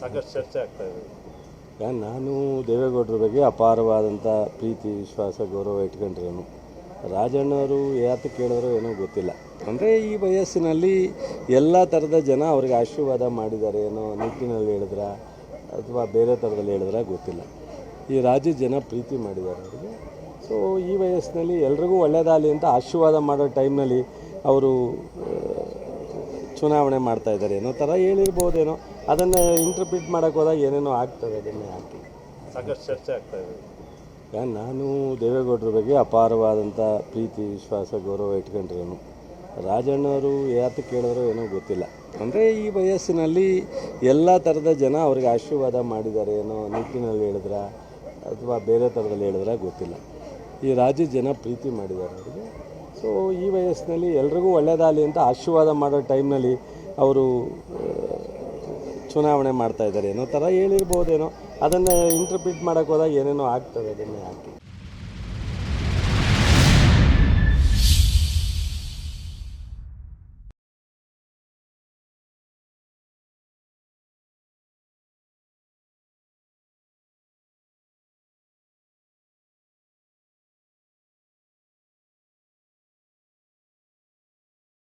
ಸಾಕಷ್ಟು ಚರ್ಚೆ ಆಗ್ತಾ ಇದೆ. ನಾನು ದೇವೇಗೌಡರ ಬಗ್ಗೆ ಅಪಾರವಾದಂಥ ಪ್ರೀತಿ, ವಿಶ್ವಾಸ, ಗೌರವ ಇಟ್ಕೊಂಡಿರೋನು. ರಾಜಣ್ಣವರು ಯಾತ ಕೇಳಿದ್ರೋ ಏನೋ ಗೊತ್ತಿಲ್ಲ. ಅಂದರೆ ಈ ವಯಸ್ಸಿನಲ್ಲಿ ಎಲ್ಲ ಥರದ ಜನ ಅವ್ರಿಗೆ ಆಶೀರ್ವಾದ ಮಾಡಿದ್ದಾರೆ ಏನೋ ನಿಟ್ಟಿನಲ್ಲಿ ಹೇಳಿದ್ರ, ಅಥವಾ ಬೇರೆ ಥರದಲ್ಲಿ ಹೇಳಿದ್ರ ಗೊತ್ತಿಲ್ಲ. ಈ ರಾಜ್ಯ ಜನ ಪ್ರೀತಿ ಮಾಡಿದ್ದಾರೆ ಅವರಿಗೆ. ಸೊ ಈ ವಯಸ್ಸಿನಲ್ಲಿ ಎಲ್ರಿಗೂ ಒಳ್ಳೆಯದಾಗಲಿ ಅಂತ ಆಶೀರ್ವಾದ ಮಾಡೋ ಟೈಮ್ನಲ್ಲಿ ಅವರು ಚುನಾವಣೆ ಮಾಡ್ತಾ ಇದ್ದಾರೆ ಏನೋ ಥರ ಹೇಳಿರ್ಬೋದೇನೋ. ಅದನ್ನು ಇಂಟರ್ಪ್ರಿಟ್ ಮಾಡೋಕೆ ಹೋದಾಗ ಏನೇನೋ ಆಗ್ತದೆ ಅದನ್ನೇ ಹಾಕಿ. ಸಾಕಷ್ಟು ಚರ್ಚೆ ಆಗ್ತಾ ಇದೆ. ಈಗ ನಾನು ದೇವೇಗೌಡರ ಬಗ್ಗೆ ಅಪಾರವಾದಂಥ ಪ್ರೀತಿ ವಿಶ್ವಾಸ ಗೌರವ ಇಟ್ಕೊಂಡ್ರೇನು. ರಾಜಣ್ಣವರು ಯಾತ ಕೇಳಿದ್ರು ಏನೋ ಗೊತ್ತಿಲ್ಲ. ಅಂದರೆ ಈ ವಯಸ್ಸಿನಲ್ಲಿ ಎಲ್ಲ ಥರದ ಜನ ಅವ್ರಿಗೆ ಆಶೀರ್ವಾದ ಮಾಡಿದ್ದಾರೆ ಏನೋ ನಿಟ್ಟಿನಲ್ಲಿ ಹೇಳಿದ್ರ ಅಥವಾ ಬೇರೆ ಥರದಲ್ಲಿ ಹೇಳಿದ್ರ ಗೊತ್ತಿಲ್ಲ. ಈ ರಾಜ್ಯ ಜನ ಪ್ರೀತಿ ಮಾಡಿದ್ದಾರೆ ಅವರಿಗೆ. ಸೊ ಈ ವಯಸ್ಸಿನಲ್ಲಿ ಎಲ್ರಿಗೂ ಒಳ್ಳೆಯದಾಗಲಿ ಅಂತ ಆಶೀರ್ವಾದ ಮಾಡೋ ಟೈಮ್ನಲ್ಲಿ ಅವರು ಚುನಾವಣೆ ಮಾಡ್ತಾ ಇದ್ದಾರೆ. ಏನೋ ಥರ ಹೇಳಿರ್ಬೋದೇನೋ. ಅದನ್ನು ಇಂಟರ್ಪ್ರಿಟ್ ಮಾಡೋಕ್ಕೆ ಹೋದಾಗ ಏನೇನೋ ಆಗ್ತದೆ ಅದನ್ನೇ ಹಾಕಿ.